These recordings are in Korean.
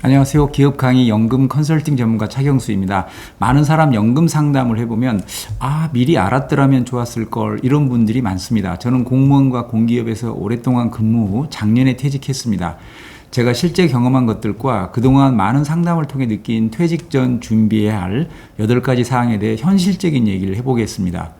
안녕하세요. 기업 강의 연금 컨설팅 전문가 차경수입니다. 많은 사람 연금 상담을 해보면, 아, 미리 알았더라면 좋았을 걸, 이런 분들이 많습니다. 저는 공무원과 공기업에서 오랫동안 근무 후 작년에 퇴직했습니다. 제가 실제 경험한 것들과 그동안 많은 상담을 통해 느낀 퇴직 전 준비해야 할 8가지 사항에 대해 현실적인 얘기를 해보겠습니다.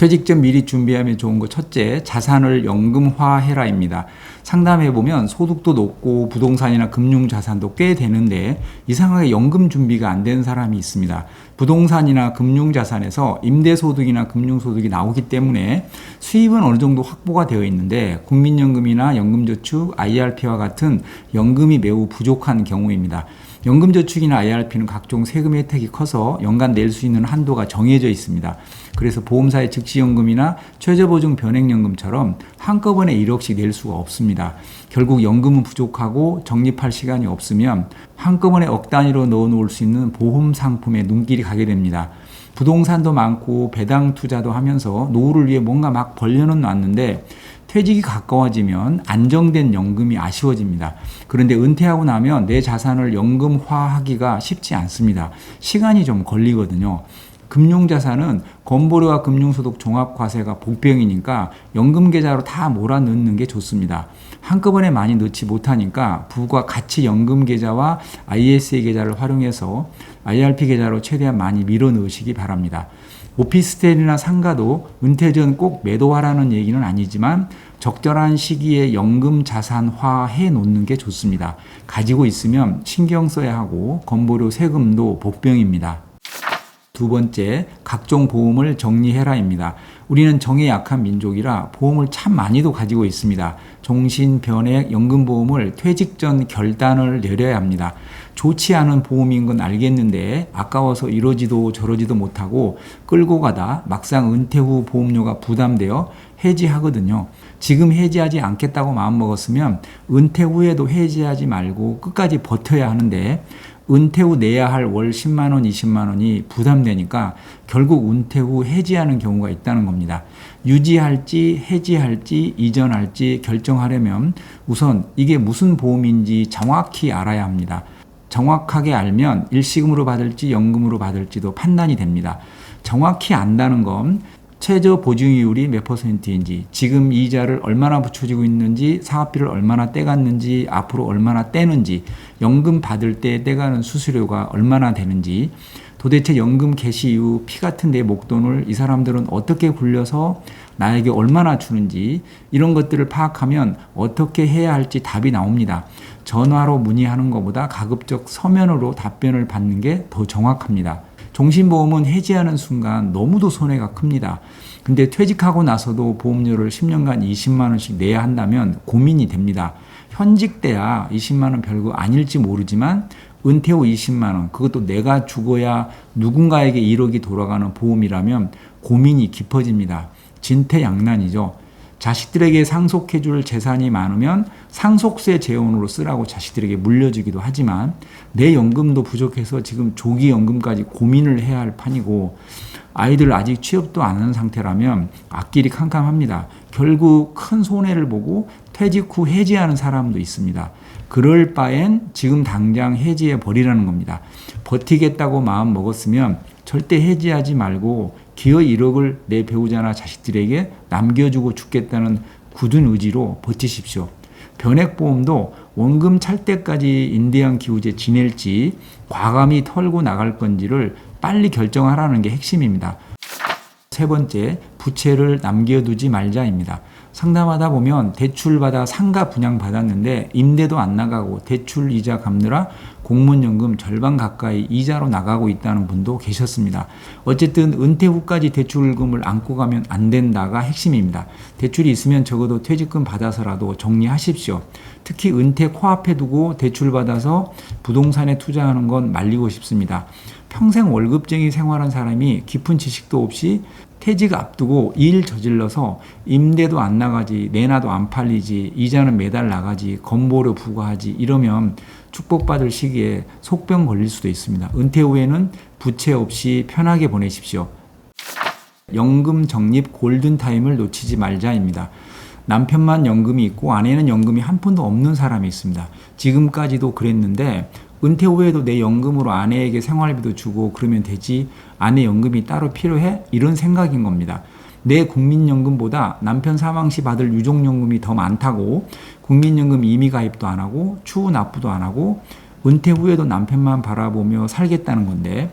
퇴직 전 미리 준비하면 좋은 거 첫째, 자산을 연금화해라입니다. 상담해 보면 소득도 높고 부동산이나 금융 자산도 꽤 되는데 이상하게 연금 준비가 안 되는 사람이 있습니다. 부동산이나 금융 자산에서 임대 소득이나 금융 소득이 나오기 때문에 수입은 어느 정도 확보가 되어 있는데 국민연금이나 연금저축, IRP와 같은 연금이 매우 부족한 경우입니다. 연금저축이나 IRP는 각종 세금 혜택이 커서 연간 낼 수 있는 한도가 정해져 있습니다. 그래서 보험사의 즉시연금이나 최저보증 변액연금처럼 한꺼번에 1억씩 낼 수가 없습니다. 결국 연금은 부족하고 적립할 시간이 없으면 한꺼번에 억 단위로 넣어 놓을 수 있는 보험 상품에 눈길이 가게 됩니다. 부동산도 많고 배당 투자도 하면서 노후를 위해 뭔가 막 벌려는 놨는데 퇴직이 가까워지면 안정된 연금이 아쉬워집니다. 그런데 은퇴하고 나면 내 자산을 연금화하기가 쉽지 않습니다. 시간이 좀 걸리거든요. 금융자산은 건보료와 금융소득 종합과세가 복병이니까 연금계좌로 다 몰아넣는 게 좋습니다. 한꺼번에 많이 넣지 못하니까 부가 같이 연금계좌와 ISA 계좌를 활용해서 IRP 계좌로 최대한 많이 밀어 넣으시기 바랍니다. 오피스텔이나 상가도 은퇴 전 꼭 매도하라는 얘기는 아니지만 적절한 시기에 연금 자산화 해 놓는 게 좋습니다. 가지고 있으면 신경 써야 하고 건보료 세금도 복병입니다. 두 번째, 각종 보험을 정리해라입니다. 우리는 정에 약한 민족이라 보험을 참 많이도 가지고 있습니다. 종신, 변액, 연금보험을 퇴직 전 결단을 내려야 합니다. 좋지 않은 보험인 건 알겠는데 아까워서 이러지도 저러지도 못하고 끌고 가다 막상 은퇴 후 보험료가 부담되어 해지하거든요. 지금 해지하지 않겠다고 마음먹었으면 은퇴 후에도 해지하지 말고 끝까지 버텨야 하는데 은퇴 후 내야 할 월 10만 원, 20만 원이 부담되니까 결국 은퇴 후 해지하는 경우가 있다는 겁니다. 유지할지 해지할지 이전할지 결정하려면 우선 이게 무슨 보험인지 정확히 알아야 합니다. 정확하게 알면 일시금으로 받을지 연금으로 받을지도 판단이 됩니다. 정확히 안다는 건 최저 보증이율이 몇 퍼센트인지, 지금 이자를 얼마나 붙여지고 있는지, 사업비를 얼마나 떼갔는지, 앞으로 얼마나 떼는지, 연금 받을 때 떼가는 수수료가 얼마나 되는지, 도대체 연금 개시 이후 피 같은 내 목돈을 이 사람들은 어떻게 굴려서 나에게 얼마나 주는지 이런 것들을 파악하면 어떻게 해야 할지 답이 나옵니다. 전화로 문의하는 것보다 가급적 서면으로 답변을 받는 게 더 정확합니다. 종신보험은 해지하는 순간 너무도 손해가 큽니다. 근데 퇴직하고 나서도 보험료를 10년간 20만 원씩 내야 한다면 고민이 됩니다. 현직 때야 20만 원 별거 아닐지 모르지만 은퇴 후 20만 원 그것도 내가 죽어야 누군가에게 1억이 돌아가는 보험이라면 고민이 깊어집니다. 진퇴양난이죠. 자식들에게 상속해 줄 재산이 많으면 상속세 재원으로 쓰라고 자식들에게 물려주기도 하지만 내 연금도 부족해서 지금 조기 연금까지 고민을 해야 할 판이고 아이들 아직 취업도 안 하는 상태라면 앞길이 캄캄합니다. 결국 큰 손해를 보고 퇴직 후 해지하는 사람도 있습니다. 그럴 바엔 지금 당장 해지해 버리라는 겁니다. 버티겠다고 마음 먹었으면 절대 해지하지 말고 기어 1억을 내 배우자나 자식들에게 남겨주고 죽겠다는 굳은 의지로 버티십시오. 변액보험도 원금 찰 때까지 인대한 기후제 지낼지 과감히 털고 나갈 건지를 빨리 결정하라는 게 핵심입니다. 세 번째, 부채를 남겨두지 말자입니다. 상담하다 보면 대출받아 상가 분양 받았는데 임대도 안 나가고 대출 이자 갚느라 공무원연금 절반 가까이 이자로 나가고 있다는 분도 계셨습니다. 어쨌든 은퇴 후까지 대출금을 안고 가면 안 된다가 핵심입니다. 대출이 있으면 적어도 퇴직금 받아서라도 정리하십시오. 특히 은퇴 코앞에 두고 대출 받아서 부동산에 투자하는 건 말리고 싶습니다. 평생 월급쟁이 생활한 사람이 깊은 지식도 없이 퇴직 앞두고 일 저질러서 임대도 안 나가지, 내놔도 안 팔리지, 이자는 매달 나가지, 건보료 부과하지, 이러면 축복받을 시기에 속병 걸릴 수도 있습니다. 은퇴 후에는 부채 없이 편하게 보내십시오. 연금 적립 골든타임을 놓치지 말자입니다. 남편만 연금이 있고 아내는 연금이 한 푼도 없는 사람이 있습니다. 지금까지도 그랬는데 은퇴 후에도 내 연금으로 아내에게 생활비도 주고 그러면 되지 아내 연금이 따로 필요해? 이런 생각인 겁니다. 내 국민연금보다 남편 사망 시 받을 유족연금이 더 많다고 국민연금 임의 가입도 안 하고 추후 납부도 안 하고 은퇴 후에도 남편만 바라보며 살겠다는 건데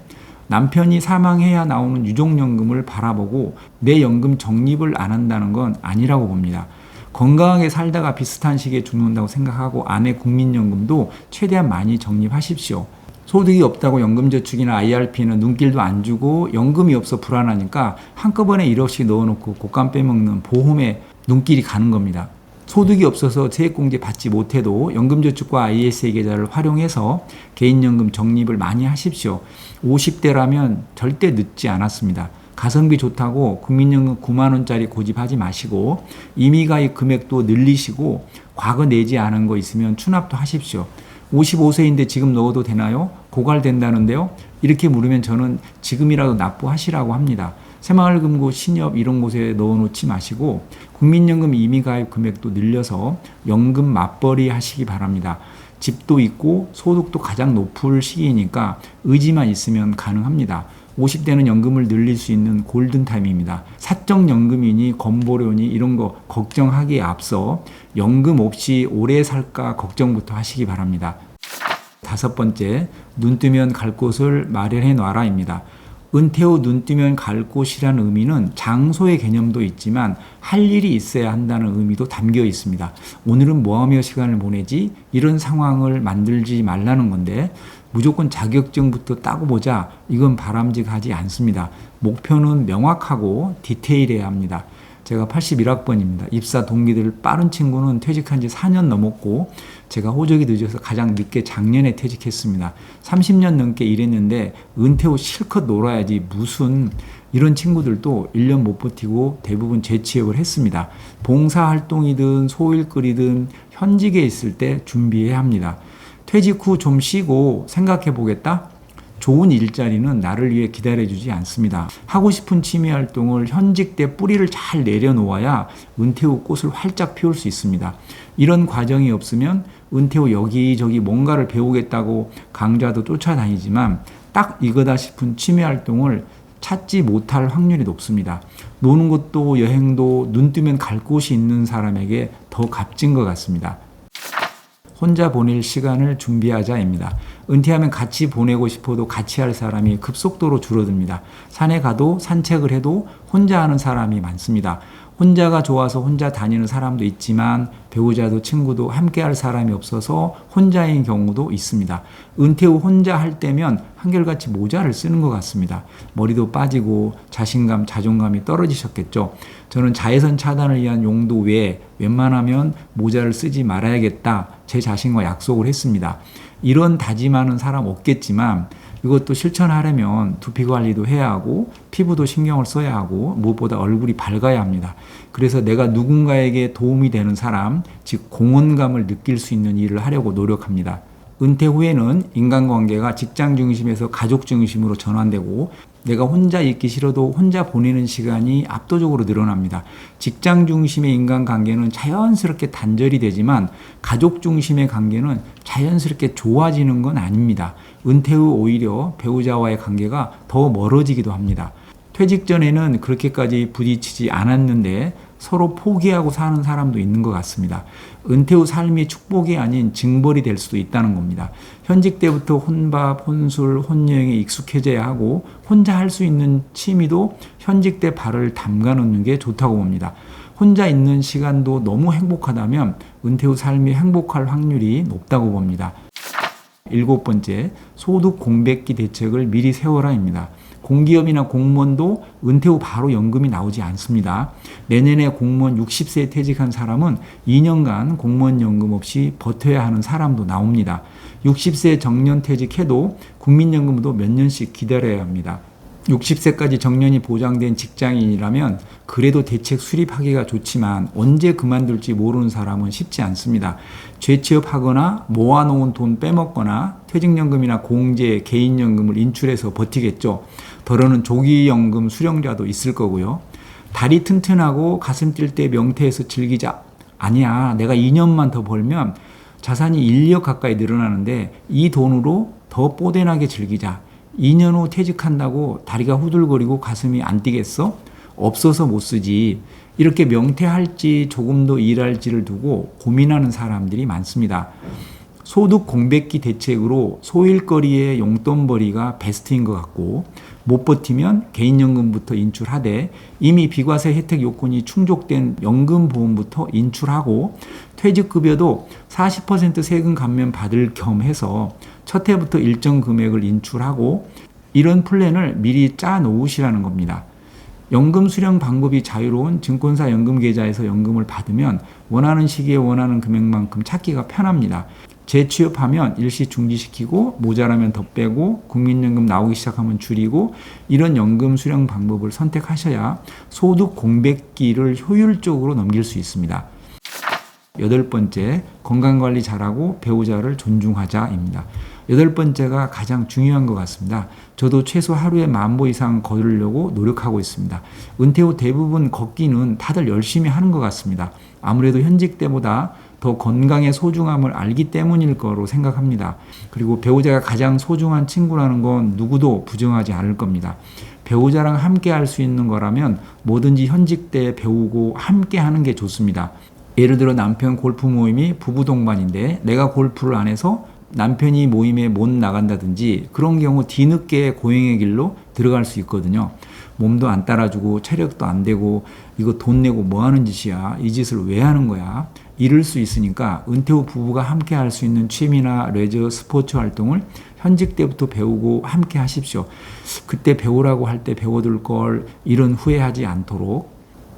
남편이 사망해야 나오는 유족연금을 바라보고 내 연금 적립을 안 한다는 건 아니라고 봅니다. 건강하게 살다가 비슷한 시기에 죽는다고 생각하고 아내 국민연금도 최대한 많이 적립하십시오. 소득이 없다고 연금저축이나 IRP는 눈길도 안 주고 연금이 없어 불안하니까 한꺼번에 1억씩 넣어놓고 곡감 빼먹는 보험에 눈길이 가는 겁니다. 소득이 없어서 세액공제 받지 못해도 연금저축과 ISA 계좌를 활용해서 개인연금 적립을 많이 하십시오. 50대라면 절대 늦지 않았습니다. 가성비 좋다고 국민연금 9만원짜리 고집하지 마시고 임의가입 금액도 늘리시고 과거 내지 않은 거 있으면 추납도 하십시오. 55세인데 지금 넣어도 되나요? 고갈된다는데요? 이렇게 물으면 저는 지금이라도 납부하시라고 합니다. 새마을금고, 신협 이런 곳에 넣어놓지 마시고 국민연금 임의가입 금액도 늘려서 연금 맞벌이 하시기 바랍니다. 집도 있고 소득도 가장 높을 시기이니까 의지만 있으면 가능합니다. 50대는 연금을 늘릴 수 있는 골든타임입니다. 사적연금이니 건보료니 이런 거 걱정하기에 앞서 연금 없이 오래 살까 걱정부터 하시기 바랍니다. 다섯 번째, 눈 뜨면 갈 곳을 마련해 놔라입니다. 은퇴 후 눈 뜨면 갈 곳이라는 의미는 장소의 개념도 있지만 할 일이 있어야 한다는 의미도 담겨 있습니다. 오늘은 뭐 하며 시간을 보내지? 이런 상황을 만들지 말라는 건데 무조건 자격증부터 따고 보자. 이건 바람직하지 않습니다. 목표는 명확하고 디테일해야 합니다. 제가 81학번입니다. 입사 동기들 빠른 친구는 퇴직한 지 4년 넘었고 제가 호적이 늦어서 가장 늦게 작년에 퇴직했습니다. 30년 넘게 일했는데 은퇴 후 실컷 놀아야지 무슨 이런 친구들도 1년 못 버티고 대부분 재취업을 했습니다. 봉사활동이든 소일거리든 현직에 있을 때 준비해야 합니다. 퇴직 후 좀 쉬고 생각해 보겠다? 좋은 일자리는 나를 위해 기다려주지 않습니다. 하고 싶은 취미 활동을 현직 때 뿌리를 잘 내려놓아야 은퇴 후 꽃을 활짝 피울 수 있습니다. 이런 과정이 없으면 은퇴 후 여기저기 뭔가를 배우겠다고 강좌도 쫓아다니지만 딱 이거다 싶은 취미 활동을 찾지 못할 확률이 높습니다. 노는 것도 여행도 눈 뜨면 갈 곳이 있는 사람에게 더 값진 것 같습니다. 혼자 보낼 시간을 준비하자입니다. 은퇴하면 같이 보내고 싶어도 같이 할 사람이 급속도로 줄어듭니다. 산에 가도 산책을 해도 혼자 하는 사람이 많습니다. 혼자가 좋아서 혼자 다니는 사람도 있지만 배우자도 친구도 함께 할 사람이 없어서 혼자인 경우도 있습니다. 은퇴 후 혼자 할 때면 한결같이 모자를 쓰는 것 같습니다. 머리도 빠지고 자신감, 자존감이 떨어지셨겠죠. 저는 자외선 차단을 위한 용도 외에 웬만하면 모자를 쓰지 말아야겠다. 제 자신과 약속을 했습니다. 이런 다짐하는 사람 없겠지만 이것도 실천하려면 두피 관리도 해야 하고 피부도 신경을 써야 하고 무엇보다 얼굴이 밝아야 합니다. 그래서 내가 누군가에게 도움이 되는 사람, 즉 공헌감을 느낄 수 있는 일을 하려고 노력합니다. 은퇴 후에는 인간관계가 직장 중심에서 가족 중심으로 전환되고 내가 혼자 있기 싫어도 혼자 보내는 시간이 압도적으로 늘어납니다. 직장 중심의 인간관계는 자연스럽게 단절이 되지만 가족 중심의 관계는 자연스럽게 좋아지는 건 아닙니다. 은퇴 후 오히려 배우자와의 관계가 더 멀어지기도 합니다. 퇴직 전에는 그렇게까지 부딪히지 않았는데 서로 포기하고 사는 사람도 있는 것 같습니다. 은퇴 후 삶이 축복이 아닌 징벌이 될 수도 있다는 겁니다. 현직 때부터 혼밥, 혼술, 혼여행에 익숙해져야 하고 혼자 할 수 있는 취미도 현직 때 발을 담가 놓는 게 좋다고 봅니다. 혼자 있는 시간도 너무 행복하다면 은퇴 후 삶이 행복할 확률이 높다고 봅니다. 일곱 번째, 소득 공백기 대책을 미리 세워라입니다. 공기업이나 공무원도 은퇴 후 바로 연금이 나오지 않습니다. 내년에 공무원 60세에 퇴직한 사람은 2년간 공무원 연금 없이 버텨야 하는 사람도 나옵니다. 60세 정년 퇴직해도 국민연금도 몇 년씩 기다려야 합니다. 60세까지 정년이 보장된 직장인이라면 그래도 대책 수립하기가 좋지만 언제 그만둘지 모르는 사람은 쉽지 않습니다. 재취업하거나 모아놓은 돈 빼먹거나 퇴직연금이나 공제, 개인연금을 인출해서 버티겠죠. 더러는 조기연금 수령자도 있을 거고요. 다리 튼튼하고 가슴 뛸 때 명태에서 즐기자. 아니야. 내가 2년만 더 벌면 자산이 1억 가까이 늘어나는데 이 돈으로 더 뽀대나게 즐기자. 2년 후 퇴직한다고 다리가 후들거리고 가슴이 안 뛰겠어? 없어서 못 쓰지. 이렇게 명퇴할지 조금 더 일할지를 두고 고민하는 사람들이 많습니다. 소득 공백기 대책으로 소일거리의 용돈벌이가 베스트인 것 같고 못 버티면 개인연금부터 인출하되 이미 비과세 혜택 요건이 충족된 연금보험부터 인출하고 퇴직급여도 40% 세금 감면 받을 겸 해서 첫 해부터 일정 금액을 인출하고 이런 플랜을 미리 짜 놓으시라는 겁니다. 연금 수령 방법이 자유로운 증권사 연금 계좌에서 연금을 받으면 원하는 시기에 원하는 금액만큼 찾기가 편합니다. 재취업하면 일시 중지시키고 모자라면 더 빼고 국민연금 나오기 시작하면 줄이고 이런 연금 수령 방법을 선택하셔야 소득 공백기를 효율적으로 넘길 수 있습니다. 여덟 번째, 건강관리 잘하고 배우자를 존중하자입니다. 여덟 번째가 가장 중요한 것 같습니다. 저도 최소 하루에 만보 이상 걸으려고 노력하고 있습니다. 은퇴 후 대부분 걷기는 다들 열심히 하는 것 같습니다. 아무래도 현직 때보다 더 건강의 소중함을 알기 때문일 거로 생각합니다. 그리고 배우자가 가장 소중한 친구라는 건 누구도 부정하지 않을 겁니다. 배우자랑 함께 할 수 있는 거라면 뭐든지 현직 때 배우고 함께 하는 게 좋습니다. 예를 들어 남편 골프 모임이 부부 동반인데 내가 골프를 안 해서 남편이 모임에 못 나간다든지 그런 경우 뒤늦게 고행의 길로 들어갈 수 있거든요. 몸도 안 따라주고 체력도 안 되고 이거 돈 내고 뭐 하는 짓이야? 이 짓을 왜 하는 거야? 이럴 수 있으니까 은퇴 후 부부가 함께 할 수 있는 취미나 레저 스포츠 활동을 현직 때부터 배우고 함께 하십시오. 그때 배우라고 할 때 배워둘 걸 이런 후회하지 않도록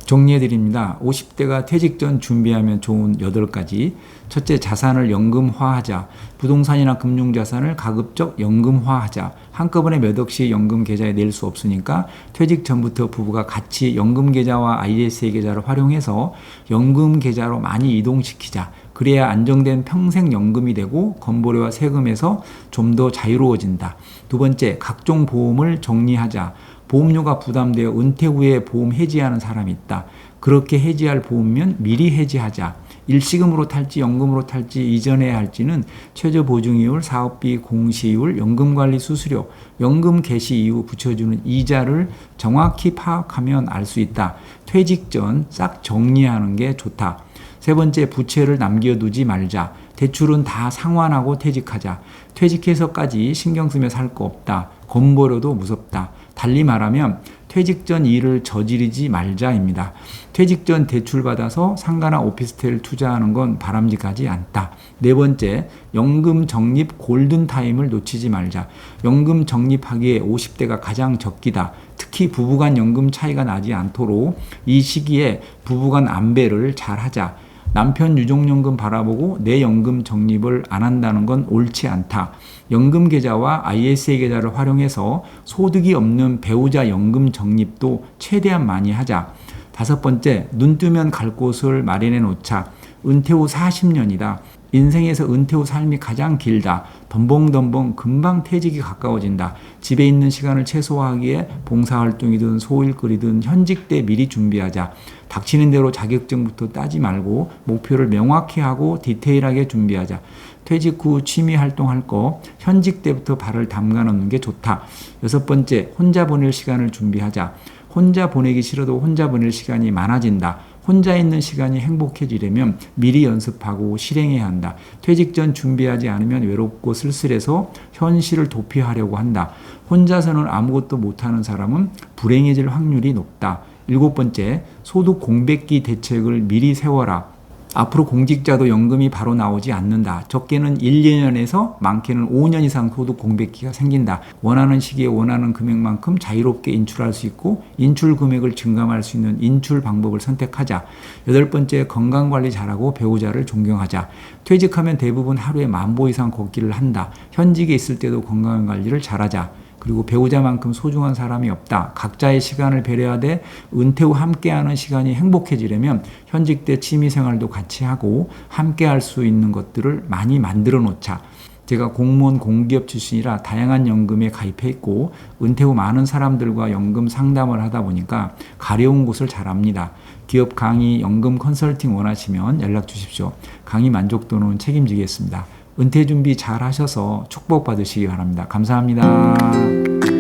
정리해 드립니다. 50대가 퇴직 전 준비하면 좋은 8가지. 첫째, 자산을 연금화하자. 부동산이나 금융자산을 가급적 연금화하자. 한꺼번에 몇 억씩 연금 계좌에 낼 수 없으니까 퇴직 전부터 부부가 같이 연금 계좌와 ISA 계좌를 활용해서 연금 계좌로 많이 이동시키자. 그래야 안정된 평생 연금이 되고 건보료와 세금에서 좀 더 자유로워진다. 두 번째, 각종 보험을 정리하자. 보험료가 부담되어 은퇴 후에 보험 해지하는 사람이 있다. 그렇게 해지할 보험면 미리 해지하자. 일시금으로 탈지 연금으로 탈지 이전에 할지는 최저 보증이율, 사업비 공시이율, 연금관리 수수료, 연금 개시 이후 붙여주는 이자를 정확히 파악하면 알 수 있다. 퇴직 전 싹 정리하는 게 좋다. 세 번째 부채를 남겨두지 말자. 대출은 다 상환하고 퇴직하자. 퇴직해서까지 신경 쓰며 살 거 없다. 건보료도 무섭다. 달리 말하면 퇴직 전 일을 저지르지 말자입니다. 퇴직 전 대출 받아서 상가나 오피스텔 투자하는 건 바람직하지 않다. 네 번째, 연금 적립 골든 타임을 놓치지 말자. 연금 적립하기에 50대가 가장 적기다. 특히 부부간 연금 차이가 나지 않도록 이 시기에 부부간 안배를 잘 하자. 남편 유족연금 바라보고 내 연금 적립을 안 한다는 건 옳지 않다. 연금 계좌와 ISA 계좌를 활용해서 소득이 없는 배우자 연금 적립도 최대한 많이 하자. 다섯 번째, 눈 뜨면 갈 곳을 마련해 놓자. 은퇴 후 40년이다. 인생에서 은퇴 후 삶이 가장 길다. 덤벙덤벙 금방 퇴직이 가까워진다. 집에 있는 시간을 최소화하기에 봉사활동이든 소일거리든 현직 때 미리 준비하자. 닥치는 대로 자격증부터 따지 말고 목표를 명확히 하고 디테일하게 준비하자. 퇴직 후 취미 활동할 거 현직 때부터 발을 담가 놓는 게 좋다. 여섯 번째, 혼자 보낼 시간을 준비하자. 혼자 보내기 싫어도 혼자 보낼 시간이 많아진다. 혼자 있는 시간이 행복해지려면 미리 연습하고 실행해야 한다. 퇴직 전 준비하지 않으면 외롭고 쓸쓸해서 현실을 도피하려고 한다. 혼자서는 아무것도 못하는 사람은 불행해질 확률이 높다. 일곱 번째, 소득 공백기 대책을 미리 세워라. 앞으로 공직자도 연금이 바로 나오지 않는다. 적게는 1, 2년에서 많게는 5년 이상 소득 공백기가 생긴다. 원하는 시기에 원하는 금액만큼 자유롭게 인출할 수 있고 인출 금액을 증감할 수 있는 인출 방법을 선택하자. 여덟 번째 건강 관리 잘하고 배우자를 존경하자. 퇴직하면 대부분 하루에 만보 이상 걷기를 한다. 현직에 있을 때도 건강 관리를 잘하자. 그리고 배우자만큼 소중한 사람이 없다. 각자의 시간을 배려하되 은퇴 후 함께하는 시간이 행복해지려면 현직 때 취미 생활도 같이 하고 함께할 수 있는 것들을 많이 만들어 놓자. 제가 공무원 공기업 출신이라 다양한 연금에 가입해 있고 은퇴 후 많은 사람들과 연금 상담을 하다 보니까 가려운 곳을 잘 압니다. 기업 강의 연금 컨설팅 원하시면 연락 주십시오. 강의 만족도는 책임지겠습니다. 은퇴 준비 잘 하셔서 축복 받으시기 바랍니다. 감사합니다.